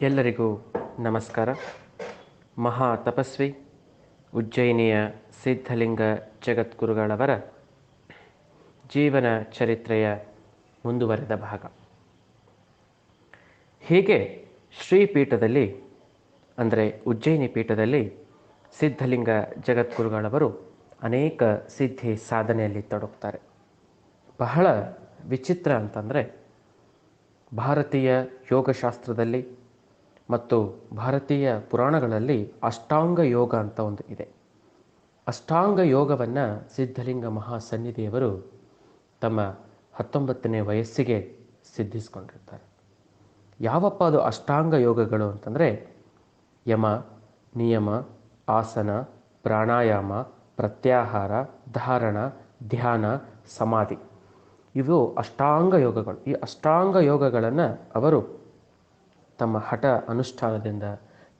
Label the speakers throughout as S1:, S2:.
S1: ಎಲ್ಲರಿಗೂ ನಮಸ್ಕಾರ. ಮಹಾ ತಪಸ್ವಿ ಉಜ್ಜಯಿನಿಯ ಸಿದ್ಧಲಿಂಗ ಜಗದ್ಗುರುಗಳವರ ಜೀವನ ಚರಿತ್ರೆಯ ಮುಂದುವರೆದ ಭಾಗ. ಹೀಗೆ ಶ್ರೀಪೀಠದಲ್ಲಿ, ಅಂದರೆ ಉಜ್ಜಯಿನಿ ಪೀಠದಲ್ಲಿ ಸಿದ್ಧಲಿಂಗ ಜಗದ್ಗುರುಗಳವರು ಅನೇಕ ಸಿದ್ಧಿ ಸಾಧನೆಯಲ್ಲಿ ತೊಡಗ್ತಾರೆ. ಬಹಳ ವಿಚಿತ್ರ ಅಂತಂದರೆ ಭಾರತೀಯ ಯೋಗಶಾಸ್ತ್ರದಲ್ಲಿ ಮತ್ತು ಭಾರತೀಯ ಪುರಾಣಗಳಲ್ಲಿ ಅಷ್ಟಾಂಗ ಯೋಗ ಅಂತ ಒಂದು ಇದೆ. ಅಷ್ಟಾಂಗ ಯೋಗವನ್ನು ಸಿದ್ಧಲಿಂಗ ಮಹಾಸನ್ನಿಧಿಯವರು ತಮ್ಮ ಹತ್ತೊಂಬತ್ತನೇ ವಯಸ್ಸಿಗೆ ಸಿದ್ಧಿಸ್ಕೊಂಡಿರ್ತಾರೆ. ಯಾವಪ್ಪ ಅದು ಅಷ್ಟಾಂಗ ಯೋಗಗಳು ಅಂತಂದರೆ ಯಮ, ನಿಯಮ, ಆಸನ, ಪ್ರಾಣಾಯಾಮ, ಪ್ರತ್ಯಾಹಾರ, ಧಾರಣ, ಧ್ಯಾನ, ಸಮಾಧಿ. ಇವು ಅಷ್ಟಾಂಗ ಯೋಗಗಳು. ಈ ಅಷ್ಟಾಂಗ ಯೋಗಗಳನ್ನು ಅವರು ತಮ್ಮ ಹಠ ಅನುಷ್ಠಾನದಿಂದ,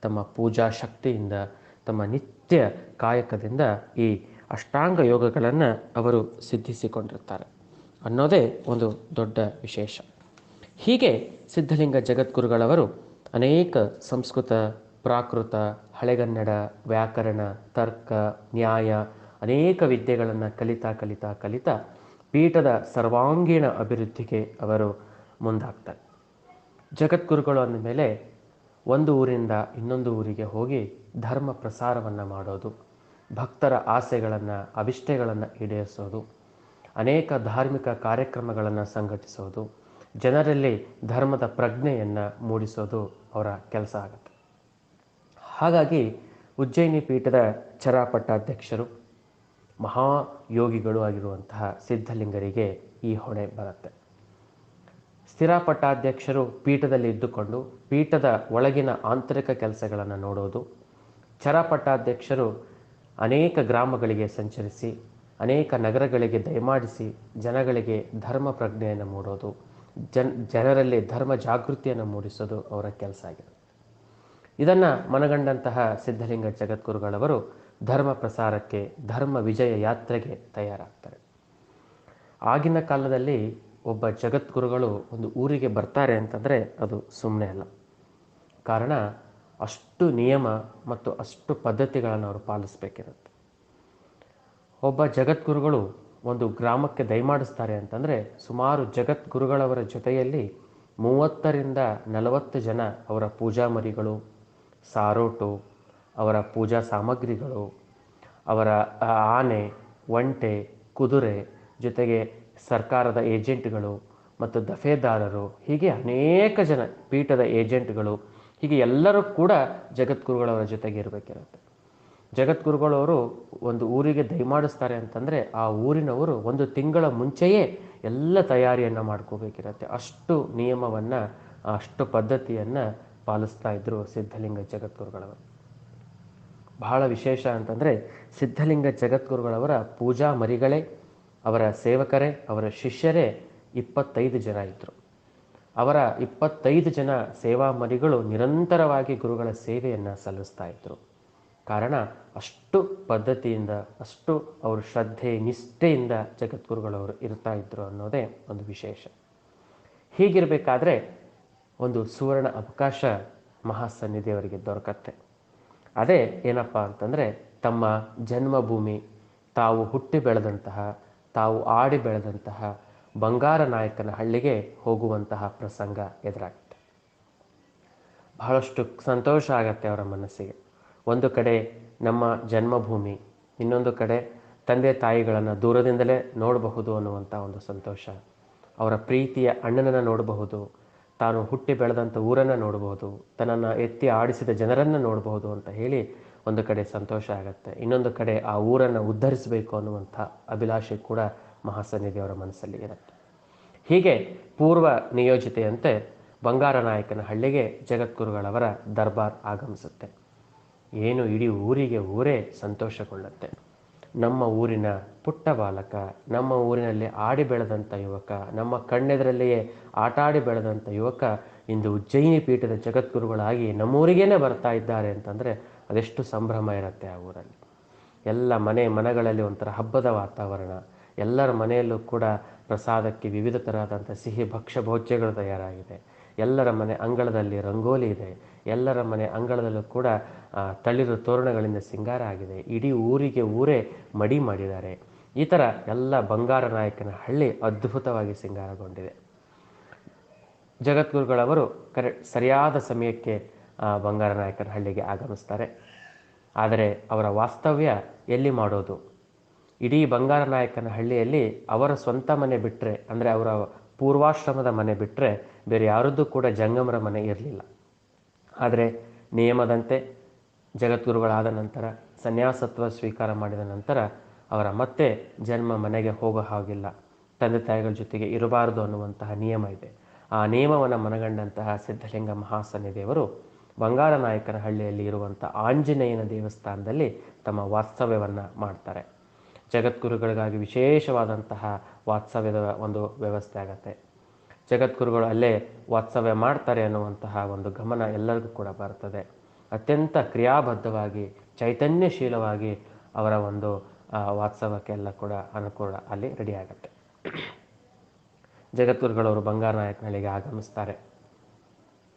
S1: ತಮ್ಮ ಪೂಜಾ ಶಕ್ತಿಯಿಂದ, ತಮ್ಮ ನಿತ್ಯ ಕಾಯಕದಿಂದ ಈ ಅಷ್ಟಾಂಗ ಯೋಗಗಳನ್ನು ಅವರು ಸಿದ್ಧಿಸಿಕೊಂಡಿರ್ತಾರೆ. ಅನ್ನೋದೇ ಒಂದು ದೊಡ್ಡ ವಿಶೇಷ. ಹೀಗೆ ಸಿದ್ಧಲಿಂಗ ಜಗದ್ಗುರುಗಳವರು ಅನೇಕ ಸಂಸ್ಕೃತ, ಪ್ರಾಕೃತ, ಹಳೆಗನ್ನಡ, ವ್ಯಾಕರಣ, ತರ್ಕ, ನ್ಯಾಯ ಅನೇಕ ವಿದ್ಯೆಗಳನ್ನು ಕಲಿತಾ ಕಲಿತಾ ಕಲಿತಾ ಪೀಠದ ಸರ್ವಾಂಗೀಣ ಅಭಿವೃದ್ಧಿಗೆ ಅವರು ಮುಂದಾಗ್ತಾರೆ. ಜಗದ್ಗುರುಗಳು ಅಂದಮೇಲೆ ಒಂದು ಊರಿಂದ ಇನ್ನೊಂದು ಊರಿಗೆ ಹೋಗಿ ಧರ್ಮ ಪ್ರಸಾರವನ್ನು ಮಾಡೋದು, ಭಕ್ತರ ಆಸೆಗಳನ್ನು ಅವಿಷ್ಟೆಗಳನ್ನು ಈಡೇರಿಸೋದು, ಅನೇಕ ಧಾರ್ಮಿಕ ಕಾರ್ಯಕ್ರಮಗಳನ್ನು ಸಂಘಟಿಸೋದು, ಜನರಲ್ಲಿ ಧರ್ಮದ ಪ್ರಜ್ಞೆಯನ್ನು ಮೂಡಿಸೋದು ಅವರ ಕೆಲಸ ಆಗುತ್ತೆ. ಹಾಗಾಗಿ ಉಜ್ಜಯಿನಿ ಪೀಠದ ಚರಾಪಟ್ಟಾಧ್ಯಕ್ಷರು, ಮಹಾಯೋಗಿಗಳು ಆಗಿರುವಂತಹ ಸಿದ್ಧಲಿಂಗರಿಗೆ ಈ ಹೊಣೆ ಬರುತ್ತೆ. ಸ್ಥಿರಪಟ್ಟಾಧ್ಯಕ್ಷರು ಪೀಠದಲ್ಲಿ ಇದ್ದುಕೊಂಡು ಪೀಠದ ಒಳಗಿನ ಆಂತರಿಕ ಕೆಲಸಗಳನ್ನು ನೋಡೋದು, ಚರಪಟ್ಟಾಧ್ಯಕ್ಷರು ಅನೇಕ ಗ್ರಾಮಗಳಿಗೆ ಸಂಚರಿಸಿ, ಅನೇಕ ನಗರಗಳಿಗೆ ದಯಮಾಡಿಸಿ ಜನಗಳಿಗೆ ಧರ್ಮ ಪ್ರಜ್ಞೆಯನ್ನು ಮೂಡೋದು, ಜನ್, ಜನರಲ್ಲಿ ಧರ್ಮ ಜಾಗೃತಿಯನ್ನು ಮೂಡಿಸೋದು ಅವರ ಕೆಲಸ ಆಗಿದೆ. ಇದನ್ನು ಮನಗಂಡಂತಹ ಸಿದ್ಧಲಿಂಗ ಜಗದ್ಗುರುಗಳವರು ಧರ್ಮ ಪ್ರಸಾರಕ್ಕೆ, ಧರ್ಮ ವಿಜಯ ಯಾತ್ರೆಗೆ ತಯಾರಾಗ್ತಾರೆ. ಆಗಿನ ಕಾಲದಲ್ಲಿ ಒಬ್ಬ ಜಗದ್ಗುರುಗಳು ಒಂದು ಊರಿಗೆ ಬರ್ತಾರೆ ಅಂತಂದರೆ ಅದು ಸುಮ್ಮನೆ ಅಲ್ಲ. ಕಾರಣ ಅಷ್ಟು ನಿಯಮ ಮತ್ತು ಅಷ್ಟು ಪದ್ಧತಿಗಳನ್ನು ಅವರು ಪಾಲಿಸಬೇಕಿರುತ್ತೆ. ಒಬ್ಬ ಜಗದ್ಗುರುಗಳು ಒಂದು ಗ್ರಾಮಕ್ಕೆ ದಯಮಾಡಿಸ್ತಾರೆ ಅಂತಂದರೆ ಸುಮಾರು ಜಗದ್ಗುರುಗಳವರ ಜೊತೆಯಲ್ಲಿ ಮೂವತ್ತರಿಂದ ನಲವತ್ತು ಜನ ಅವರ ಪೂಜಾ ಮರಿಗಳು, ಸಾರೋಟು, ಅವರ ಪೂಜಾ ಸಾಮಗ್ರಿಗಳು, ಅವರ ಆನೆ, ಒಂಟೆ, ಕುದುರೆ ಜೊತೆಗೆ ಸರ್ಕಾರದ ಏಜೆಂಟ್ಗಳು ಮತ್ತು ದಫೇದಾರರು, ಹೀಗೆ ಅನೇಕ ಜನ ಪೀಠದ ಏಜೆಂಟ್ಗಳು, ಹೀಗೆ ಎಲ್ಲರೂ ಕೂಡ ಜಗದ್ಗುರುಗಳವರ ಜೊತೆಗೆ ಇರಬೇಕಿರುತ್ತೆ. ಜಗದ್ಗುರುಗಳವರು ಒಂದು ಊರಿಗೆ ದಯಮಾಡಿಸ್ತಾರೆ ಅಂತಂದರೆ ಆ ಊರಿನವರು ಒಂದು ತಿಂಗಳ ಮುಂಚೆಯೇ ಎಲ್ಲ ತಯಾರಿಯನ್ನು ಮಾಡ್ಕೋಬೇಕಿರತ್ತೆ. ಅಷ್ಟು ನಿಯಮವನ್ನು, ಅಷ್ಟು ಪದ್ಧತಿಯನ್ನು ಪಾಲಿಸ್ತಾ ಇದ್ದರು ಸಿದ್ಧಲಿಂಗ ಜಗದ್ಗುರುಗಳವರು. ಬಹಳ ವಿಶೇಷ ಅಂತಂದರೆ ಸಿದ್ಧಲಿಂಗ ಜಗದ್ಗುರುಗಳವರ ಪೂಜಾ ಮರಿಗಳೇ ಅವರ ಸೇವಕರೇ, ಅವರ ಶಿಷ್ಯರೇ ಇಪ್ಪತ್ತೈದು ಜನ ಇದ್ದರು ಅವರ ಇಪ್ಪತ್ತೈದು ಜನ ಸೇವಾ ಮರಿಗಳು ನಿರಂತರವಾಗಿ ಗುರುಗಳ ಸೇವೆಯನ್ನು ಸಲ್ಲಿಸ್ತಾ ಇದ್ದರು ಕಾರಣ, ಅಷ್ಟು ಪದ್ಧತಿಯಿಂದ, ಅಷ್ಟು ಅವರು ಶ್ರದ್ಧೆ, ನಿಷ್ಠೆಯಿಂದ ಜಗದ್ಗುರುಗಳವರು ಇರ್ತಾ ಇದ್ದರು ಅನ್ನೋದೇ ಒಂದು ವಿಶೇಷ. ಹೀಗಿರಬೇಕಾದ್ರೆ ಒಂದು ಸುವರ್ಣ ಅವಕಾಶ ಮಹಾಸನ್ನಿಧಿಯವರಿಗೆ ದೊರಕತ್ತೆ. ಅದೇ ಏನಪ್ಪ ಅಂತಂದರೆ, ತಮ್ಮ ಜನ್ಮಭೂಮಿ ತಾವು ಹುಟ್ಟಿ ಬೆಳೆದಂತಹ ತಾವು ಆಡಿ ಬೆಳೆದಂತಹ ಬಂಗಾರ ನಾಯಕನ ಹಳ್ಳಿಗೆ ಹೋಗುವಂತಹ ಪ್ರಸಂಗ ಎದುರಾಗುತ್ತೆ. ಬಹಳಷ್ಟು ಸಂತೋಷ ಆಗತ್ತೆ ಅವರ ಮನಸ್ಸಿಗೆ. ಒಂದು ಕಡೆ ನಮ್ಮ ಜನ್ಮಭೂಮಿ, ಇನ್ನೊಂದು ಕಡೆ ತಂದೆ ತಾಯಿಗಳನ್ನು ದೂರದಿಂದಲೇ ನೋಡಬಹುದು ಅನ್ನುವಂಥ ಒಂದು ಸಂತೋಷ. ಅವರ ಪ್ರೀತಿಯ ಅಣ್ಣನನ್ನು ನೋಡಬಹುದು, ತಾನು ಹುಟ್ಟಿ ಬೆಳೆದಂಥ ಊರನ್ನು ನೋಡಬಹುದು, ತನ್ನನ್ನು ಎತ್ತಿ ಆಡಿಸಿದ ಜನರನ್ನು ನೋಡಬಹುದು ಅಂತ ಹೇಳಿ ಒಂದು ಕಡೆ ಸಂತೋಷ ಆಗುತ್ತೆ. ಇನ್ನೊಂದು ಕಡೆ ಆ ಊರನ್ನು ಉದ್ಧರಿಸಬೇಕು ಅನ್ನುವಂಥ ಅಭಿಲಾಷೆ ಕೂಡ ಮಹಾಸನ್ನಿಧಿಯವರ ಮನಸ್ಸಲ್ಲಿ ಇರುತ್ತೆ. ಹೀಗೆ ಪೂರ್ವ ನಿಯೋಜಿತೆಯಂತೆ ಬಂಗಾರ ನಾಯಕನ ಹಳ್ಳಿಗೆ ಜಗದ್ಗುರುಗಳವರ ದರ್ಬಾರ್ ಆಗಮಿಸುತ್ತೆ. ಏನು ಇಡೀ ಊರಿಗೆ ಊರೇ ಸಂತೋಷಗೊಳ್ಳುತ್ತೆ. ನಮ್ಮ ಊರಿನ ಪುಟ್ಟ ಬಾಲಕ, ನಮ್ಮ ಊರಿನಲ್ಲಿ ಆಡಿ ಬೆಳೆದಂಥ ಯುವಕ, ನಮ್ಮ ಕಣ್ಣೆದರಲ್ಲಿಯೇ ಆಟಾಡಿ ಬೆಳೆದಂಥ ಯುವಕ ಇಂದು ಉಜ್ಜಯಿನಿ ಪೀಠದ ಜಗದ್ಗುರುಗಳಾಗಿ ನಮ್ಮೂರಿಗೇನೆ ಬರ್ತಾ ಇದ್ದಾರೆ ಅಂತಂದರೆ ಅದೆಷ್ಟು ಸಂಭ್ರಮ ಇರುತ್ತೆ ಆ ಊರಲ್ಲಿ. ಎಲ್ಲ ಮನೆ ಮನೆಗಳಲ್ಲಿ ಒಂಥರ ಹಬ್ಬದ ವಾತಾವರಣ. ಎಲ್ಲರ ಮನೆಯಲ್ಲೂ ಕೂಡ ಪ್ರಸಾದಕ್ಕೆ ವಿವಿಧ ತರಹದಂಥ ಸಿಹಿ ಭಕ್ಷ್ಯ ಭೋಜ್ಯಗಳು ತಯಾರಾಗಿದೆ. ಎಲ್ಲರ ಮನೆ ಅಂಗಳದಲ್ಲಿ ರಂಗೋಲಿ ಇದೆ. ಎಲ್ಲರ ಮನೆ ಅಂಗಳದಲ್ಲೂ ಕೂಡ ತಳಿರು ತೋರಣಗಳಿಂದ ಸಿಂಗಾರ ಆಗಿದೆ. ಇಡೀ ಊರಿಗೆ ಊರೇ ಮಡಿ ಮಾಡಿದ್ದಾರೆ. ಈ ಥರ ಎಲ್ಲ ಬಂಗಾರ ನಾಯಕನ ಹಳ್ಳಿ ಅದ್ಭುತವಾಗಿ ಸಿಂಗಾರಗೊಂಡಿದೆ. ಜಗದ್ಗುರುಗಳವರು ಕರೆ, ಸರಿಯಾದ ಸಮಯಕ್ಕೆ ಆ, ಬಂಗಾರ ನಾಯಕನ ಹಳ್ಳಿಗೆ ಆಗಮಿಸ್ತಾರೆ. ಆದರೆ ಅವರ ವಾಸ್ತವ್ಯ ಎಲ್ಲಿ ಮಾಡೋದು? ಇಡೀ ಬಂಗಾರ ನಾಯಕನ ಹಳ್ಳಿಯಲ್ಲಿ ಅವರ ಸ್ವಂತ ಮನೆ ಬಿಟ್ಟರೆ ಅಂದರೆ ಅವರ ಪೂರ್ವಾಶ್ರಮದ ಮನೆ ಬಿಟ್ಟರೆ ಬೇರೆ ಯಾರದ್ದು ಕೂಡ ಜಂಗಮರ ಮನೆ ಇರಲಿಲ್ಲ. ಆದರೆ ನಿಯಮದಂತೆ ಜಗದ್ಗುರುಗಳಾದ ನಂತರ ಸನ್ಯಾಸತ್ವ ಸ್ವೀಕಾರ ಮಾಡಿದ ನಂತರ ಅವರ ಮತ್ತೆ ಜನ್ಮ ಮನೆಗೆ ಹೋಗೋ ಹಾಗಿಲ್ಲ. ತಂದೆ ತಾಯಿಗಳ ಜೊತೆಗೆ ಇರಬಾರದು ಅನ್ನುವಂತಹ ನಿಯಮ ಇದೆ. ಆ ನಿಯಮವನ್ನು ಮನಗಂಡಂತಹ ಸಿದ್ಧಲಿಂಗ ಮಹಾಸನ್ನಿದೇವರು ಬಂಗಾರ ನಾಯಕನ ಹಳ್ಳಿಯಲ್ಲಿ ಇರುವಂಥ ಆಂಜನೇಯನ ದೇವಸ್ಥಾನದಲ್ಲಿ ತಮ್ಮ ವಾಸ್ತವ್ಯವನ್ನು ಮಾಡ್ತಾರೆ. ಜಗದ್ಗುರುಗಳಿಗಾಗಿ ವಿಶೇಷವಾದಂತಹ ವಾತ್ಸವ್ಯದ ಒಂದು ವ್ಯವಸ್ಥೆ ಆಗತ್ತೆ. ಜಗದ್ಗುರುಗಳು ಅಲ್ಲೇ ವಾತ್ಸವ್ಯ ಮಾಡ್ತಾರೆ ಅನ್ನುವಂತಹ ಒಂದು ಗಮನ ಎಲ್ಲರಿಗೂ ಕೂಡ ಬರ್ತದೆ. ಅತ್ಯಂತ ಕ್ರಿಯಾಬದ್ಧವಾಗಿ, ಚೈತನ್ಯಶೀಲವಾಗಿ ಅವರ ಒಂದು ವಾತ್ಸವಕ್ಕೆಲ್ಲ ಕೂಡ ಅನುಕೂಲ ಅಲ್ಲಿ ರೆಡಿ ಜಗದ್ಗುರುಗಳವರು ಬಂಗಾರ ನಾಯಕನಹಳ್ಳಿಗೆ ಆಗಮಿಸ್ತಾರೆ.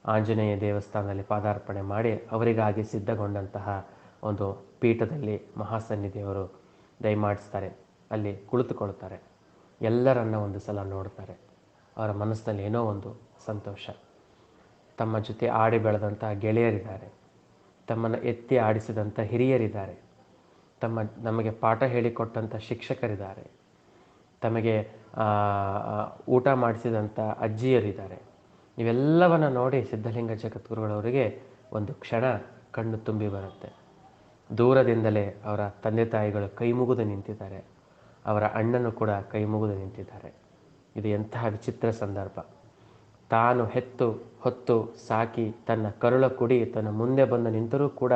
S1: ಆಂಜನೇಯ ದೇವಸ್ಥಾನದಲ್ಲಿ ಪಾದಾರ್ಪಣೆ ಮಾಡಿ ಅವರಿಗಾಗಿ ಸಿದ್ಧಗೊಂಡಂತಹ ಒಂದು ಪೀಠದಲ್ಲಿ ಮಹಾಸನ್ನಿಧಿಯವರು ದಯಮಾಡಿಸ್ತಾರೆ. ಅಲ್ಲಿ ಕುಳಿತುಕೊಳ್ತಾರೆ ಎಲ್ಲರನ್ನ ಒಂದು ಸಲ ನೋಡ್ತಾರೆ. ಅವರ ಮನಸ್ಸಿನಲ್ಲಿ ಏನೋ ಒಂದು ಸಂತೋಷ. ತಮ್ಮ ಜೊತೆ ಆಡಿ ಬೆಳೆದಂತಹ ಗೆಳೆಯರಿದ್ದಾರೆ. ತಮ್ಮನ್ನು ಎತ್ತಿ ಆಡಿಸಿದಂಥ ಹಿರಿಯರಿದ್ದಾರೆ. ತಮ್ಮ ನಮಗೆ ಪಾಠ ಹೇಳಿಕೊಟ್ಟಂಥ ಶಿಕ್ಷಕರಿದ್ದಾರೆ. ತಮಗೆ ಊಟ ಮಾಡಿಸಿದಂಥ ಅಜ್ಜಿಯರಿದ್ದಾರೆ. ಇವೆಲ್ಲವನ್ನ ನೋಡಿ ಸಿದ್ಧಲಿಂಗ ಜಗದ್ಗುರುಗಳವರಿಗೆ ಒಂದು ಕ್ಷಣ ಕಣ್ಣು ತುಂಬಿ ಬರುತ್ತೆ. ದೂರದಿಂದಲೇ ಅವರ ತಂದೆ ತಾಯಿಗಳು ಕೈ ಮುಗಿದು ನಿಂತಿದ್ದಾರೆ. ಅವರ ಅಣ್ಣನು ಕೂಡ ಕೈ ಮುಗಿದು ನಿಂತಿದ್ದಾರೆ. ಇದು ಎಂತಹ ವಿಚಿತ್ರ ಸಂದರ್ಭ. ತಾನು ಹೆತ್ತು, ಹೊತ್ತು, ಸಾಕಿ, ತನ್ನ ಕರುಳ ಕುಡಿ, ತನ್ನ ಮುಂದೆ ಬಂದು ನಿಂತರೂ ಕೂಡ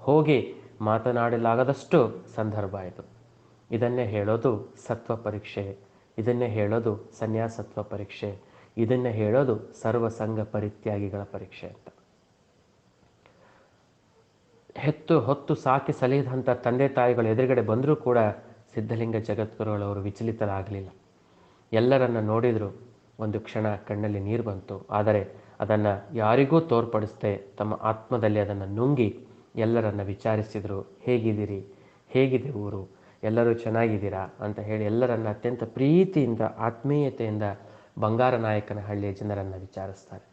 S1: ಹೋಗಿ ಮಾತನಾಡಲಾಗದಷ್ಟು ಸಂದರ್ಭ ಇದು. ಇದನ್ನೇ ಹೇಳೋದು ಸತ್ವ ಪರೀಕ್ಷೆ. ಇದನ್ನೇ ಹೇಳೋದು ಸನ್ಯಾಸತ್ವ ಪರೀಕ್ಷೆ. ಇದನ್ನೇ ಹೇಳೋದು ಸರ್ವಸಂಗ ಪರಿತ್ಯಾಗಿಗಳ ಪರೀಕ್ಷೆ ಅಂತ. ಹೆತ್ತು ಹೊತ್ತು ಸಾಕಿ ಸಲಿದಂಥ ತಂದೆ ತಾಯಿಗಳು ಎದುರುಗಡೆ ಬಂದರೂ ಕೂಡ ಸಿದ್ಧಲಿಂಗ ಜಗದ್ಗುರುಗಳವರು ವಿಚಲಿತರಾಗಲಿಲ್ಲ. ಎಲ್ಲರನ್ನ ನೋಡಿದ್ರು ಒಂದು ಕ್ಷಣ ಕಣ್ಣಲ್ಲಿ ನೀರು ಬಂತು. ಆದರೆ ಅದನ್ನು ಯಾರಿಗೂ ತೋರ್ಪಡಿಸದೆ ತಮ್ಮ ಆತ್ಮದಲ್ಲಿ ಅದನ್ನು ನುಂಗಿ ಎಲ್ಲರನ್ನ ವಿಚಾರಿಸಿದರು, ಹೇಗಿದ್ದೀರಿ? ಹೇಗಿದೆ ಊರು? ಎಲ್ಲರೂ ಚೆನ್ನಾಗಿದ್ದೀರಾ? ಅಂತ ಹೇಳಿ ಎಲ್ಲರನ್ನ ಅತ್ಯಂತ ಪ್ರೀತಿಯಿಂದ, ಆತ್ಮೀಯತೆಯಿಂದ ಬಂಗಾರ ನಾಯಕನ ಹಳ್ಳಿಯ ಜನರನ್ನು ವಿಚಾರಿಸ್ತಾರೆ.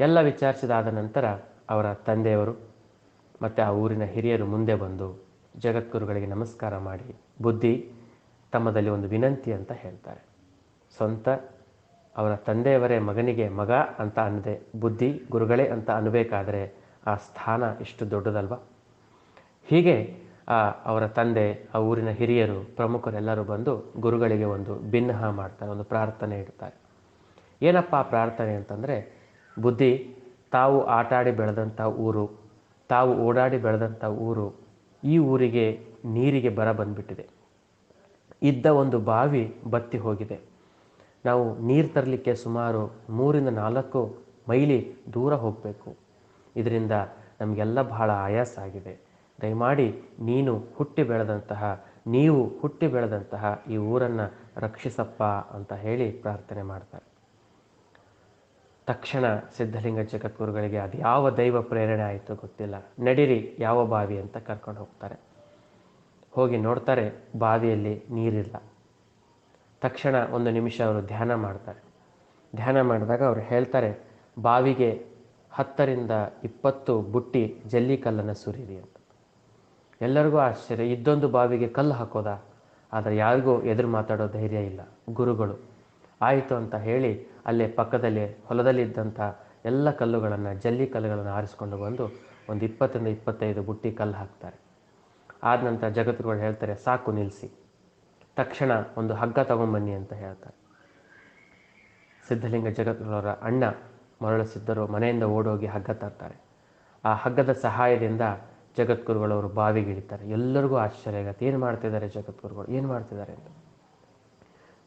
S1: ಎಲ್ಲ ವಿಚಾರಿಸಿದಾದ ನಂತರ ಅವರ ತಂದೆಯವರು ಮತ್ತು ಆ ಊರಿನ ಹಿರಿಯರು ಮುಂದೆ ಬಂದು ಜಗದ್ಗುರುಗಳಿಗೆ ನಮಸ್ಕಾರ ಮಾಡಿ, ಬುದ್ಧಿ ತಮ್ಮದಲ್ಲಿ ಒಂದು ವಿನಂತಿ ಅಂತ ಹೇಳ್ತಾರೆ. ಸ್ವಂತ ಅವರ ತಂದೆಯವರೇ ಮಗನಿಗೆ ಮಗ ಅಂತ ಅನ್ನದೆ, ಬುದ್ಧಿ ಗುರುಗಳೇ ಅಂತ ಅನ್ನಬೇಕಾದರೆ ಆ ಸ್ಥಾನ ಎಷ್ಟು ದೊಡ್ಡದಲ್ವ? ಹೀಗೆ ಅವರ ತಂದೆ, ಆ ಊರಿನ ಹಿರಿಯರು, ಪ್ರಮುಖರೆಲ್ಲರೂ ಬಂದು ಗುರುಗಳಿಗೆ ಒಂದು ಭಿನ್ನಹ ಮಾಡ್ತಾರೆ, ಒಂದು ಪ್ರಾರ್ಥನೆ ಇಡ್ತಾರೆ. ಏನಪ್ಪ ಆ ಪ್ರಾರ್ಥನೆ ಅಂತಂದರೆ, ಬುದ್ಧಿ, ತಾವು ಆಟಾಡಿ ಬೆಳೆದಂಥ ಊರು, ತಾವು ಓಡಾಡಿ ಬೆಳೆದಂಥ ಊರು, ಈ ಊರಿಗೆ ನೀರಿಗೆ ಬರ ಬಂದ್ಬಿಟ್ಟಿದೆ. ಇದ್ದ ಒಂದು ಬಾವಿ ಬತ್ತಿ ಹೋಗಿದೆ. ನಾವು ನೀರು ತರಲಿಕ್ಕೆ ಸುಮಾರು ಮೂರಿಂದ ನಾಲ್ಕು ಮೈಲಿ ದೂರ ಹೋಗಬೇಕು. ಇದರಿಂದ ನಮಗೆಲ್ಲ ಬಹಳ ಆಯಾಸ ಆಗಿದೆ. ದಯಮಾಡಿ ನೀನು ಹುಟ್ಟಿ ಬೆಳೆದಂತಹ, ನೀವು ಹುಟ್ಟಿ ಬೆಳೆದಂತಹ ಈ ಊರನ್ನು ರಕ್ಷಿಸಪ್ಪ ಅಂತ ಹೇಳಿ ಪ್ರಾರ್ಥನೆ ಮಾಡ್ತಾರೆ. ತಕ್ಷಣ ಸಿದ್ಧಲಿಂಗ ಜಗದ್ಗುರುಗಳಿಗೆ ಅದು ಯಾವ ದೈವ ಪ್ರೇರಣೆ ಆಯಿತು ಗೊತ್ತಿಲ್ಲ. ನಡಿರಿ, ಯಾವ ಬಾವಿ ಅಂತ ಕರ್ಕೊಂಡು ಹೋಗ್ತಾರೆ. ಹೋಗಿ ನೋಡ್ತಾರೆ, ಬಾವಿಯಲ್ಲಿ ನೀರಿಲ್ಲ. ತಕ್ಷಣ ಒಂದು ನಿಮಿಷ ಅವರು ಧ್ಯಾನ ಮಾಡ್ತಾರೆ. ಧ್ಯಾನ ಮಾಡಿದಾಗ ಅವರು ಹೇಳ್ತಾರೆ, ಬಾವಿಗೆ ಹತ್ತರಿಂದ ಇಪ್ಪತ್ತು ಬುಟ್ಟಿ ಜಲ್ಲಿಕಲ್ಲನ್ನು ಸುರಿರಿ ಅಂತ. ಎಲ್ಲರಿಗೂ ಆಶ್ಚರ್ಯ. ಇದ್ದೊಂದು ಬಾವಿಗೆ ಕಲ್ಲು ಹಾಕೋದ? ಆದರೆ ಯಾರಿಗೂ ಎದುರು ಮಾತಾಡೋ ಧೈರ್ಯ ಇಲ್ಲ. ಗುರುಗಳು, ಆಯಿತು ಅಂತ ಹೇಳಿ ಅಲ್ಲೇ ಪಕ್ಕದಲ್ಲಿ ಹೊಲದಲ್ಲಿದ್ದಂಥ ಎಲ್ಲ ಕಲ್ಲುಗಳನ್ನು, ಜಲ್ಲಿ ಕಲ್ಲುಗಳನ್ನು ಆರಿಸ್ಕೊಂಡು ಬಂದು ಒಂದು ಇಪ್ಪತ್ತರಿಂದ ಇಪ್ಪತ್ತೈದು ಬುಟ್ಟಿ ಕಲ್ಲು ಹಾಕ್ತಾರೆ. ಆದ ನಂತರ ಜಗತ್ಗಳು ಹೇಳ್ತಾರೆ, ಸಾಕು, ನಿಲ್ಲಿಸಿ. ತಕ್ಷಣ ಒಂದು ಹಗ್ಗ ತಗೊಂಬನ್ನಿ ಅಂತ ಹೇಳ್ತಾರೆ. ಸಿದ್ಧಲಿಂಗ ಜಗತ್ಗಳವರ ಅಣ್ಣ ಮರಳಿಸಿದ್ದರು ಮನೆಯಿಂದ ಓಡೋಗಿ ಹಗ್ಗ ತರ್ತಾರೆ. ಆ ಹಗ್ಗದ ಸಹಾಯದಿಂದ ಜಗದ್ಗುರುಗಳವರು ಬಾವಿಗಿಳಿತಾರೆ. ಎಲ್ಲರಿಗೂ ಆಶ್ಚರ್ಯ ಆಗತ್ತೆ. ಏನು ಮಾಡ್ತಿದ್ದಾರೆ ಜಗದ್ಗುರುಗಳು? ಏನು ಮಾಡ್ತಿದ್ದಾರೆ ಅಂತ.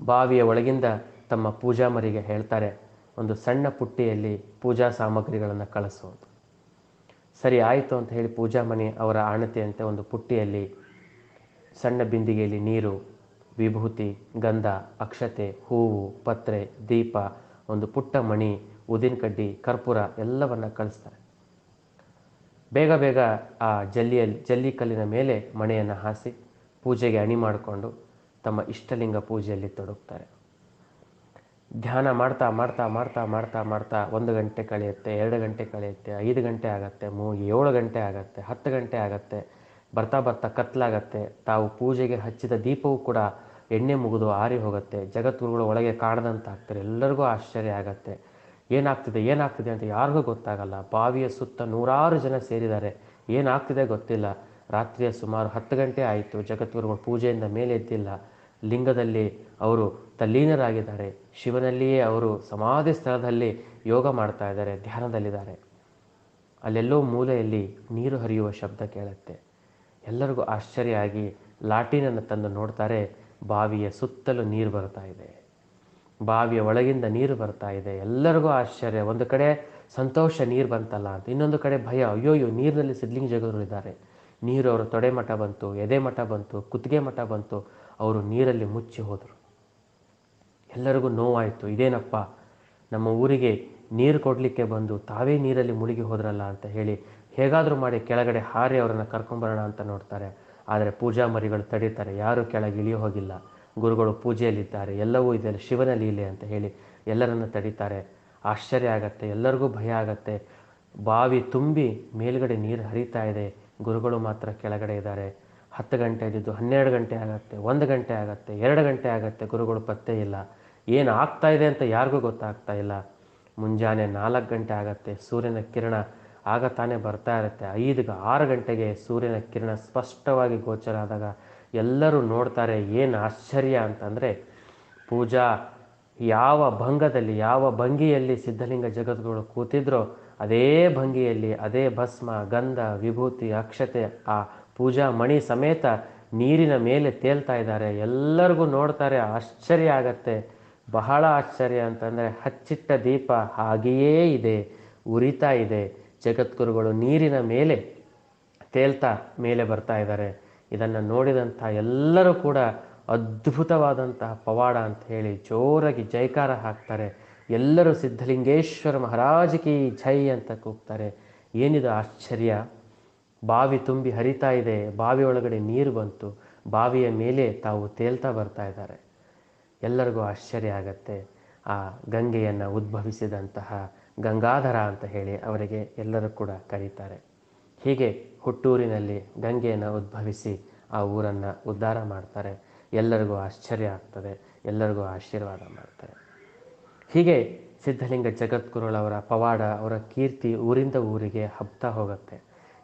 S1: ಬಾವಿಯ ಒಳಗಿಂದ ತಮ್ಮ ಪೂಜಾ ಮರಿಗೆ ಹೇಳ್ತಾರೆ, ಒಂದು ಸಣ್ಣ ಪುಟ್ಟಿಯಲ್ಲಿ ಪೂಜಾ ಸಾಮಗ್ರಿಗಳನ್ನು ಕಳಿಸುವುದು ಸರಿ, ಆಯಿತು ಅಂತ ಹೇಳಿ ಪೂಜಾ ಮನೆ ಅವರ ಆಣತೆಯಂತೆ ಒಂದು ಪುಟ್ಟಿಯಲ್ಲಿ ಸಣ್ಣ ಬಿಂದಿಗೆಯಲ್ಲಿ ನೀರು, ವಿಭೂತಿ, ಗಂಧ, ಅಕ್ಷತೆ, ಹೂವು, ಪತ್ರೆ, ದೀಪ, ಒಂದು ಪುಟ್ಟ ಮಣಿ, ಉದಿನ ಕಡ್ಡಿ, ಕರ್ಪೂರ ಎಲ್ಲವನ್ನ ಕಳಿಸ್ತಾರೆ. ಬೇಗ ಬೇಗ ಆ ಜಲ್ಲಿಯಲ್ಲಿ ಜಲ್ಲಿ ಕಲ್ಲಿನ ಮೇಲೆ ಮಣೆಯನ್ನು ಹಾಸಿ ಪೂಜೆಗೆ ಅಣಿ ಮಾಡಿಕೊಂಡು ತಮ್ಮ ಇಷ್ಟಲಿಂಗ ಪೂಜೆಯಲ್ಲಿ ತೊಡಗ್ತಾರೆ. ಧ್ಯಾನ ಮಾಡ್ತಾ ಮಾಡ್ತಾ ಮಾಡ್ತಾ ಮಾಡ್ತಾ ಮಾಡ್ತಾ ಒಂದು ಗಂಟೆ ಕಳೆಯುತ್ತೆ, ಎರಡು ಗಂಟೆ ಕಳೆಯುತ್ತೆ, ಐದು ಗಂಟೆ ಆಗತ್ತೆ, ಮೂ, ಏಳು ಗಂಟೆ ಆಗತ್ತೆ, ಹತ್ತು ಗಂಟೆ ಆಗತ್ತೆ, ಬರ್ತಾ ಬರ್ತಾ ಕತ್ಲಾಗತ್ತೆ. ತಾವು ಪೂಜೆಗೆ ಹಚ್ಚಿದ ದೀಪವೂ ಕೂಡ ಎಣ್ಣೆ ಮುಗಿದು ಆರಿ ಹೋಗುತ್ತೆ ಜಗತ್ಗುರುಗಳು ಒಳಗೆ ಕಾಣದಂತಾಗ್ತಾರೆ. ಎಲ್ಲರಿಗೂ ಆಶ್ಚರ್ಯ ಆಗತ್ತೆ. ಏನಾಗ್ತಿದೆ ಏನಾಗ್ತಿದೆ ಅಂತ ಯಾರಿಗೂ ಗೊತ್ತಾಗಲ್ಲ. ಬಾವಿಯ ಸುತ್ತ ನೂರಾರು ಜನ ಸೇರಿದ್ದಾರೆ. ಏನಾಗ್ತಿದೆ ಗೊತ್ತಿಲ್ಲ. ರಾತ್ರಿಯ ಸುಮಾರು ಹತ್ತು ಗಂಟೆ ಆಯಿತು. ಜಗದ್ಗುರುಗಳು ಪೂಜೆಯಿಂದ ಮೇಲೆ ಎದ್ದಿಲ್ಲ. ಲಿಂಗದಲ್ಲಿ ಅವರು ತಲ್ಲೀನರಾಗಿದ್ದಾರೆ. ಶಿವನಲ್ಲಿಯೇ ಅವರು ಸಮಾಧಿ ಸ್ಥಳದಲ್ಲಿ ಯೋಗ ಮಾಡ್ತಾ ಇದ್ದಾರೆ, ಧ್ಯಾನದಲ್ಲಿದ್ದಾರೆ. ಅಲ್ಲೆಲ್ಲೋ ಮೂಲೆಯಲ್ಲಿ ನೀರು ಹರಿಯುವ ಶಬ್ದ ಕೇಳುತ್ತೆ. ಎಲ್ಲರಿಗೂ ಆಶ್ಚರ್ಯ ಆಗಿ ಲಾಟಿನನ್ನು ತಂದು ನೋಡ್ತಾರೆ. ಬಾವಿಯ ಸುತ್ತಲೂ ನೀರು ಬರ್ತಾ ಇದೆ. ಬಾವಿಯ ಒಳಗಿಂದ ನೀರು ಬರ್ತಾ ಇದೆ. ಎಲ್ಲರಿಗೂ ಆಶ್ಚರ್ಯ. ಒಂದು ಕಡೆ ಸಂತೋಷ ನೀರು ಬಂತಲ್ಲ ಅಂತ, ಇನ್ನೊಂದು ಕಡೆ ಭಯ. ಅಯ್ಯೋಯ್ಯೋ ನೀರಿನಲ್ಲಿ ಸಿದ್ಲಿಂಗ್ ಜಗರು ಇದ್ದಾರೆ. ನೀರು ಅವರು ತೊಡೆ ಮಠ ಬಂತು, ಎದೆ ಮಠ ಬಂತು, ಕುತ್ತಿಗೆ ಮಠ ಬಂತು, ಅವರು ನೀರಲ್ಲಿ ಮುಚ್ಚಿ ಹೋದರು. ಎಲ್ಲರಿಗೂ ನೋವಾಯಿತು. ಇದೇನಪ್ಪ, ನಮ್ಮ ಊರಿಗೆ ನೀರು ಕೊಡಲಿಕ್ಕೆ ಬಂದು ತಾವೇ ನೀರಲ್ಲಿ ಮುಳುಗಿ ಹೋದ್ರಲ್ಲ ಅಂತ ಹೇಳಿ ಹೇಗಾದರೂ ಮಾಡಿ ಕೆಳಗಡೆ ಹಾರಿ ಅವರನ್ನು ಕರ್ಕೊಂಬರೋಣ ಅಂತ ನೋಡ್ತಾರೆ. ಆದರೆ ಪೂಜಾ ಮರಿಗಳು ತಡೀತಾರೆ. ಯಾರೂ ಕೆಳಗೆ ಇಳಿಯೋ ಹೋಗಿಲ್ಲ. ಗುರುಗಳು ಪೂಜೆಯಲ್ಲಿದ್ದಾರೆ, ಎಲ್ಲವೂ ಇದೆ ಶಿವನ ಲೀಲೆ ಅಂತ ಹೇಳಿ ಎಲ್ಲರನ್ನು ತಡೀತಾರೆ. ಆಶ್ಚರ್ಯ ಆಗತ್ತೆ, ಎಲ್ಲರಿಗೂ ಭಯ ಆಗತ್ತೆ. ಬಾವಿ ತುಂಬಿ ಮೇಲ್ಗಡೆ ನೀರು ಹರಿತಾ ಇದೆ, ಗುರುಗಳು ಮಾತ್ರ ಕೆಳಗಡೆ ಇದ್ದಾರೆ. ಹತ್ತು ಗಂಟೆ ಇದ್ದಿದ್ದು ಹನ್ನೆರಡು ಗಂಟೆ ಆಗತ್ತೆ, ಒಂದು ಗಂಟೆ ಆಗತ್ತೆ, ಎರಡು ಗಂಟೆ ಆಗತ್ತೆ, ಗುರುಗಳು ಪತ್ತೆ ಇಲ್ಲ. ಏನು ಆಗ್ತಾ ಇದೆ ಅಂತ ಯಾರಿಗೂ ಗೊತ್ತಾಗ್ತಾ ಇಲ್ಲ. ಮುಂಜಾನೆ ನಾಲ್ಕು ಗಂಟೆ ಆಗತ್ತೆ, ಸೂರ್ಯನ ಕಿರಣ ಆಗ ತಾನೇ ಬರ್ತಾ ಇರುತ್ತೆ. ಐದು ಆರು ಗಂಟೆಗೆ ಸೂರ್ಯನ ಕಿರಣ ಸ್ಪಷ್ಟವಾಗಿ ಗೋಚರ ಆದಾಗ ಎಲ್ಲರೂ ನೋಡ್ತಾರೆ ಏನು ಆಶ್ಚರ್ಯ ಅಂತಂದರೆ ಪೂಜಾ ಯಾವ ಭಂಗದಲ್ಲಿ, ಯಾವ ಭಂಗಿಯಲ್ಲಿ ಸಿದ್ಧಲಿಂಗ ಜಗದ್ಗುರು ಕೂತಿದ್ರೋ ಅದೇ ಭಂಗಿಯಲ್ಲಿ ಅದೇ ಭಸ್ಮ, ಗಂಧ, ವಿಭೂತಿ, ಅಕ್ಷತೆ, ಆ ಪೂಜಾ ಮಣಿ ಸಮೇತ ನೀರಿನ ಮೇಲೆ ತೇಲ್ತಾ ಇದ್ದಾರೆ. ಎಲ್ಲರಿಗೂ ನೋಡ್ತಾರೆ ಆಶ್ಚರ್ಯ ಆಗತ್ತೆ. ಬಹಳ ಆಶ್ಚರ್ಯ ಅಂತಂದರೆ ಹಚ್ಚಿಟ್ಟ ದೀಪ ಹಾಗೆಯೇ ಇದೆ, ಉರಿತಾ ಇದೆ. ಜಗದ್ಗುರುಗಳು ನೀರಿನ ಮೇಲೆ ತೇಲ್ತಾ ಮೇಲೆ ಬರ್ತಾ ಇದ್ದಾರೆ. ಇದನ್ನು ನೋಡಿದಂಥ ಎಲ್ಲರೂ ಕೂಡ ಅದ್ಭುತವಾದಂತಹ ಪವಾಡ ಅಂತ ಹೇಳಿ ಜೋರಾಗಿ ಜೈಕಾರ ಹಾಕ್ತಾರೆ. ಎಲ್ಲರೂ ಸಿದ್ಧಲಿಂಗೇಶ್ವರ ಮಹಾರಾಜಕಿ ಜೈ ಅಂತ ಕೂಗ್ತಾರೆ. ಏನಿದು ಆಶ್ಚರ್ಯ? ಬಾವಿ ತುಂಬಿ ಹರಿತಾ ಇದೆ. ಬಾವಿ ಒಳಗಡೆ ನೀರು ಬಂತು. ಬಾವಿಯ ಮೇಲೆ ತಾವು ತೇಲ್ತಾ ಬರ್ತಾ ಇದ್ದಾರೆ. ಎಲ್ಲರಿಗೂ ಆಶ್ಚರ್ಯ ಆಗತ್ತೆ. ಆ ಗಂಗೆಯನ್ನು ಉದ್ಭವಿಸಿದಂತಹ ಗಂಗಾಧರ ಅಂತ ಹೇಳಿ ಅವರಿಗೆ ಎಲ್ಲರೂ ಕೂಡ ಕರೀತಾರೆ. ಹೀಗೆ ಹುಟ್ಟೂರಿನಲ್ಲಿ ಗಂಗೆಯನ್ನು ಉದ್ಭವಿಸಿ ಆ ಊರನ್ನು ಉದ್ಧಾರ ಮಾಡ್ತಾರೆ. ಎಲ್ಲರಿಗೂ ಆಶ್ಚರ್ಯ ಆಗ್ತದೆ. ಎಲ್ಲರಿಗೂ ಆಶೀರ್ವಾದ ಮಾಡ್ತಾರೆ. ಹೀಗೆ ಸಿದ್ಧಲಿಂಗ ಜಗದ್ಗುರುಗಳವರ ಪವಾಡ, ಅವರ ಕೀರ್ತಿ ಊರಿಂದ ಊರಿಗೆ ಹಬ್ತಾ ಹೋಗುತ್ತೆ.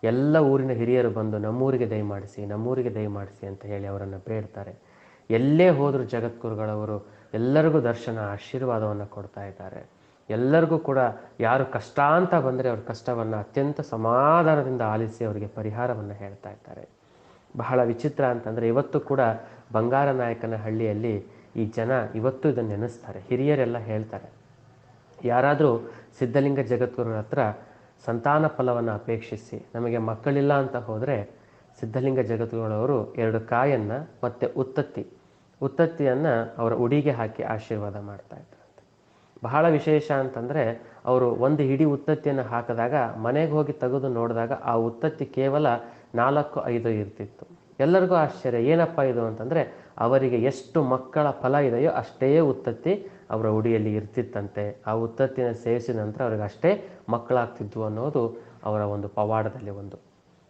S1: ಎಲ್ಲ ಊರಿನ ಹಿರಿಯರು ಬಂದು ನಮ್ಮೂರಿಗೆ ದಯಮಾಡಿಸಿ ನಮ್ಮೂರಿಗೆ ದಯಮಾಡಿಸಿ ಅಂತ ಹೇಳಿ ಅವರನ್ನು ಬೇಡ್ತಾರೆ. ಎಲ್ಲೇ ಹೋದರೂ ಜಗದ್ಗುರುಗಳವರು ಎಲ್ಲರಿಗೂ ದರ್ಶನ, ಆಶೀರ್ವಾದವನ್ನು ಕೊಡ್ತಾ ಇದ್ದಾರೆ. ಎಲ್ಲರಿಗೂ ಕೂಡ ಯಾರು ಕಷ್ಟ ಅಂತ ಬಂದರೆ ಅವ್ರ ಕಷ್ಟವನ್ನು ಅತ್ಯಂತ ಸಮಾಧಾನದಿಂದ ಆಲಿಸಿ ಅವರಿಗೆ ಪರಿಹಾರವನ್ನು ಹೇಳ್ತಾ ಇದ್ದಾರೆ. ಬಹಳ ವಿಚಿತ್ರ ಅಂತಂದರೆ ಇವತ್ತು ಕೂಡ ಬಂಗಾರ ನಾಯಕನ ಹಳ್ಳಿಯಲ್ಲಿ ಈ ಜನ ಇವತ್ತು ಇದನ್ನು ನೆನೆಸ್ತಾರೆ. ಹಿರಿಯರೆಲ್ಲ ಹೇಳ್ತಾರೆ, ಯಾರಾದರೂ ಸಿದ್ಧಲಿಂಗ ಜಗದ್ಗುರುರ ಹತ್ರ ಸಂತಾನ ಫಲವನ್ನು ಅಪೇಕ್ಷಿಸಿ, ನಮಗೆ ಮಕ್ಕಳಿಲ್ಲ ಅಂತ ಹೋದರೆ ಸಿದ್ಧಲಿಂಗ ಜಗದ್ಗುರುಗಳವರು ಎರಡು ಕಾಯನ್ನು ಮತ್ತು ಉತ್ತತ್ತಿ, ಉತ್ತತ್ತಿಯನ್ನು ಅವರ ಉಡಿಗೆ ಹಾಕಿ ಆಶೀರ್ವಾದ ಮಾಡ್ತಾ ಇದ್ರಂತೆ ಬಹಳ ವಿಶೇಷ ಅಂತಂದರೆ ಅವರು ಒಂದು ಹಿಡಿ ಉತ್ತತ್ತಿಯನ್ನು ಹಾಕಿದಾಗ, ಮನೆಗೆ ಹೋಗಿ ತೆಗೆದು ನೋಡಿದಾಗ ಆ ಉತ್ತತ್ತಿ ಕೇವಲ ನಾಲ್ಕು, ಐದು ಇರ್ತಿತ್ತು. ಎಲ್ಲರಿಗೂ ಆಶ್ಚರ್ಯ, ಏನಪ್ಪ ಇದು ಅಂತಂದರೆ ಅವರಿಗೆ ಎಷ್ಟು ಮಕ್ಕಳ ಫಲ ಇದೆಯೋ ಅಷ್ಟೇ ಉತ್ತತ್ತಿ ಅವರ ಉಡಿಯಲ್ಲಿ ಇರ್ತಿತ್ತಂತೆ. ಆ ಉತ್ತತ್ತಿನ ಸೇವಿಸಿದ ನಂತರ ಅವ್ರಿಗೆ ಅಷ್ಟೇ ಮಕ್ಕಳಾಗ್ತಿದ್ವು ಅನ್ನೋದು ಅವರ ಒಂದು ಪವಾಡದಲ್ಲಿ ಒಂದು.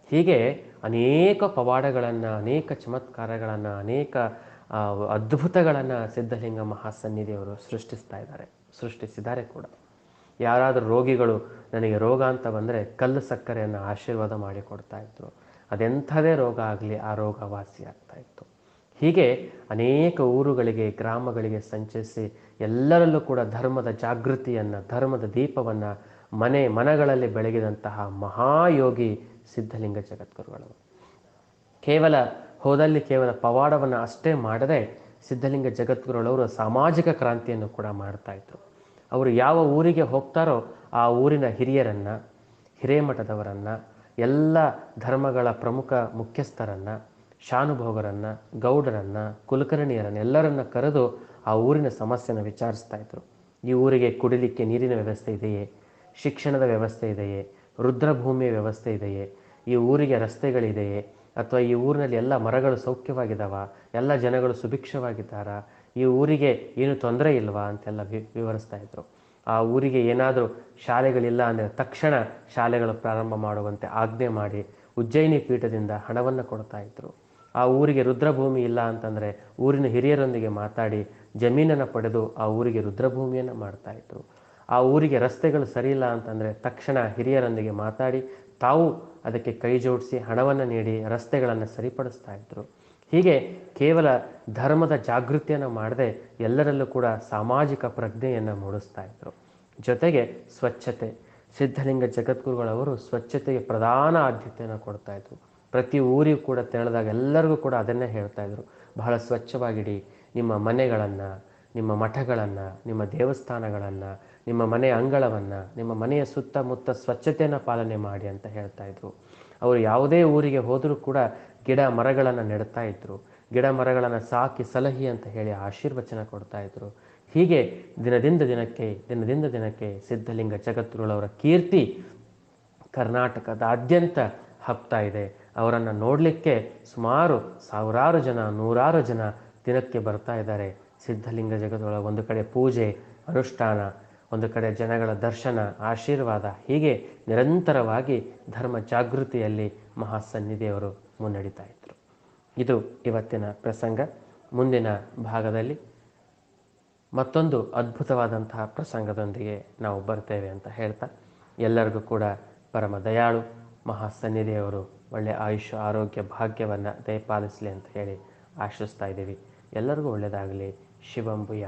S1: ಹೀಗೆ ಅನೇಕ ಪವಾಡಗಳನ್ನು, ಅನೇಕ ಚಮತ್ಕಾರಗಳನ್ನು, ಅನೇಕ ಅದ್ಭುತಗಳನ್ನು ಸಿದ್ಧಲಿಂಗ ಮಹಾಸನ್ನಿಧಿಯವರು ಸೃಷ್ಟಿಸ್ತಾ ಇದ್ದಾರೆ. ಸೃಷ್ಟಿಸಿದ್ದಾರೆ ಕೂಡ. ಯಾರಾದರೂ ರೋಗಿಗಳು ನನಗೆ ರೋಗ ಅಂತ ಬಂದರೆ ಕಲ್ಲು ಸಕ್ಕರೆಯನ್ನು ಆಶೀರ್ವಾದ ಮಾಡಿ ಕೊಡ್ತಾ ಇದ್ರು. ಅದೆಂಥದೇ ರೋಗ ಆಗಲಿ ಆ ರೋಗ ವಾಸಿ ಆಗ್ತಾ ಇತ್ತು. ಹೀಗೆ ಅನೇಕ ಊರುಗಳಿಗೆ, ಗ್ರಾಮಗಳಿಗೆ ಸಂಚರಿಸಿ ಎಲ್ಲರಲ್ಲೂ ಕೂಡ ಧರ್ಮದ ಜಾಗೃತಿಯನ್ನು, ಧರ್ಮದ ದೀಪವನ್ನು ಮನೆ, ಮನಗಳಲ್ಲಿ ಬೆಳಗಿದಂತಹ ಮಹಾಯೋಗಿ ಸಿದ್ಧಲಿಂಗ ಜಗದ್ಗುರುಗಳು. ಕೇವಲ ಹೋದಲ್ಲಿ ಕೇವಲ ಪವಾಡವನ್ನು ಅಷ್ಟೇ ಮಾಡದೆ ಸಿದ್ಧಲಿಂಗ ಜಗದ್ಗುರುಗಳವರು ಸಾಮಾಜಿಕ ಕ್ರಾಂತಿಯನ್ನು ಕೂಡ ಮಾಡ್ತಾ ಇದ್ರು. ಅವರು ಯಾವ ಊರಿಗೆ ಹೋಗ್ತಾರೋ ಆ ಊರಿನ ಹಿರಿಯರನ್ನು, ಹಿರೇಮಠದವರನ್ನು, ಎಲ್ಲ ಧರ್ಮಗಳ ಪ್ರಮುಖ ಮುಖ್ಯಸ್ಥರನ್ನು, ಶಾನುಭೋಗರನ್ನು, ಗೌಡರನ್ನು, ಕುಲಕರ್ಣಿಯರನ್ನು ಎಲ್ಲರನ್ನು ಕರೆದು ಆ ಊರಿನ ಸಮಸ್ಯೆನ ವಿಚಾರಿಸ್ತಾ ಇದ್ರು. ಈ ಊರಿಗೆ ಕುಡಿಲಿಕ್ಕೆ ನೀರಿನ ವ್ಯವಸ್ಥೆ ಇದೆಯೇ? ಶಿಕ್ಷಣದ ವ್ಯವಸ್ಥೆ ಇದೆಯೇ? ರುದ್ರಭೂಮಿಯ ವ್ಯವಸ್ಥೆ ಇದೆಯೇ? ಈ ಊರಿಗೆ ರಸ್ತೆಗಳಿದೆಯೇ? ಅಥವಾ ಈ ಊರಿನಲ್ಲಿ ಎಲ್ಲ ಮರಗಳು ಸೌಖ್ಯವಾಗಿದ್ದಾವ ಎಲ್ಲ ಜನಗಳು ಸುಭಿಕ್ಷವಾಗಿದ್ದಾರಾ? ಈ ಊರಿಗೆ ಏನು ತೊಂದರೆ ಇಲ್ವಾ ಅಂತೆಲ್ಲ ವಿ, ವಿವರಿಸ್ತಾ ಇದ್ರು. ಆ ಊರಿಗೆ ಏನಾದರೂ ಶಾಲೆಗಳಿಲ್ಲ ಅಂದರೆ ತಕ್ಷಣ ಶಾಲೆಗಳು ಪ್ರಾರಂಭ ಮಾಡುವಂತೆ ಆಜ್ಞೆ ಮಾಡಿ ಉಜ್ಜಯಿನಿ ಪೀಠದಿಂದ ಹಣವನ್ನು ಕೊಡ್ತಾ ಇದ್ರು. ಆ ಊರಿಗೆ ರುದ್ರಭೂಮಿ ಇಲ್ಲ ಅಂತಂದರೆ ಊರಿನ ಹಿರಿಯರೊಂದಿಗೆ ಮಾತಾಡಿ ಜಮೀನನ್ನು ಪಡೆದು ಆ ಊರಿಗೆ ರುದ್ರಭೂಮಿಯನ್ನು ಮಾಡ್ತಾ ಇದ್ರು. ಆ ಊರಿಗೆ ರಸ್ತೆಗಳು ಸರಿಯಿಲ್ಲ ಅಂತಂದರೆ ತಕ್ಷಣ ಹಿರಿಯರೊಂದಿಗೆ ಮಾತಾಡಿ ತಾವು ಅದಕ್ಕೆ ಕೈ ಜೋಡಿಸಿ ಹಣವನ್ನು ನೀಡಿ ರಸ್ತೆಗಳನ್ನು ಸರಿಪಡಿಸ್ತಾ ಇದ್ರು. ಹೀಗೆ ಕೇವಲ ಧರ್ಮದ ಜಾಗೃತಿಯನ್ನು ಮಾಡದೆ ಎಲ್ಲರಲ್ಲೂ ಕೂಡ ಸಾಮಾಜಿಕ ಪ್ರಜ್ಞೆಯನ್ನು ಮೂಡಿಸ್ತಾ ಇದ್ರು. ಜೊತೆಗೆ ಸ್ವಚ್ಛತೆ, ಸಿದ್ಧಲಿಂಗ ಜಗದ್ಗುರುಗಳವರು ಸ್ವಚ್ಛತೆಗೆ ಪ್ರಧಾನ ಆದ್ಯತೆಯನ್ನು ಕೊಡ್ತಾ ಇದ್ರು. ಪ್ರತಿ ಊರಿಗೂ ಕೂಡ ತೆರಳಿದಾಗ ಎಲ್ಲರಿಗೂ ಕೂಡ ಅದನ್ನೇ ಹೇಳ್ತಾ ಇದ್ರು. ಬಹಳ ಸ್ವಚ್ಛವಾಗಿಡಿ, ನಿಮ್ಮ ಮನೆಗಳನ್ನು, ನಿಮ್ಮ ಮಠಗಳನ್ನು, ನಿಮ್ಮ ದೇವಸ್ಥಾನಗಳನ್ನು, ನಿಮ್ಮ ಮನೆಯ ಅಂಗಳವನ್ನು, ನಿಮ್ಮ ಮನೆಯ ಸುತ್ತಮುತ್ತ ಸ್ವಚ್ಛತೆಯನ್ನು ಪಾಲನೆ ಮಾಡಿ ಅಂತ ಹೇಳ್ತಾ ಇದ್ರು. ಅವರು ಯಾವುದೇ ಊರಿಗೆ ಹೋದರೂ ಕೂಡ ಗಿಡ ಮರಗಳನ್ನು ನೆಡ್ತಾ ಇದ್ರು, ಗಿಡ ಮರಗಳನ್ನು ಸಾಕಿ ಸಲಹಿ ಅಂತ ಹೇಳಿ ಆಶೀರ್ವಚನ ಕೊಡ್ತಾ ಇದ್ರು. ಹೀಗೆ ದಿನದಿಂದ ದಿನಕ್ಕೆ ದಿನದಿಂದ ದಿನಕ್ಕೆ ಸಿದ್ಧಲಿಂಗ ಜಗದ್ಗುರುಗಳವರ ಕೀರ್ತಿ ಕರ್ನಾಟಕದಾದ್ಯಂತ ಹಬ್ತಾ ಇದೆ. ಅವರನ್ನು ನೋಡಲಿಕ್ಕೆ ಸುಮಾರು ಸಾವಿರಾರು ಜನ, ನೂರಾರು ಜನ ದಿನಕ್ಕೆ ಬರ್ತಾ ಇದ್ದಾರೆ. ಸಿದ್ಧಲಿಂಗ ಜಗದ್ಗುರುಗಳ ಒಂದು ಕಡೆ ಪೂಜೆ, ಅನುಷ್ಠಾನ, ಒಂದು ಕಡೆ ಜನಗಳ ದರ್ಶನ, ಆಶೀರ್ವಾದ, ಹೀಗೆ ನಿರಂತರವಾಗಿ ಧರ್ಮ ಜಾಗೃತಿಯಲ್ಲಿ ಮಹಾಸನ್ನಿಧಿಯವರು ಮುನ್ನಡೀತಾ ಇದ್ದರು ಇದು ಇವತ್ತಿನ ಪ್ರಸಂಗ. ಮುಂದಿನ ಭಾಗದಲ್ಲಿ ಮತ್ತೊಂದು ಅದ್ಭುತವಾದಂತಹ ಪ್ರಸಂಗದೊಂದಿಗೆ ನಾವು ಬರ್ತೇವೆ ಅಂತ ಹೇಳ್ತಾ, ಎಲ್ಲರಿಗೂ ಕೂಡ ಪರಮ ದಯಾಳು ಮಹಾಸನ್ನಿಧಿಯವರು ಒಳ್ಳೆಯ ಆಯುಷ್ಯ ಆರೋಗ್ಯ, ಭಾಗ್ಯವನ್ನು ದಯಪಾಲಿಸಲಿ ಅಂತ ಹೇಳಿ ಆಶಿಸ್ತಾ ಇದ್ದೀವಿ. ಎಲ್ಲರಿಗೂ ಒಳ್ಳೆಯದಾಗಲಿ ಶಿವಂಬುಯ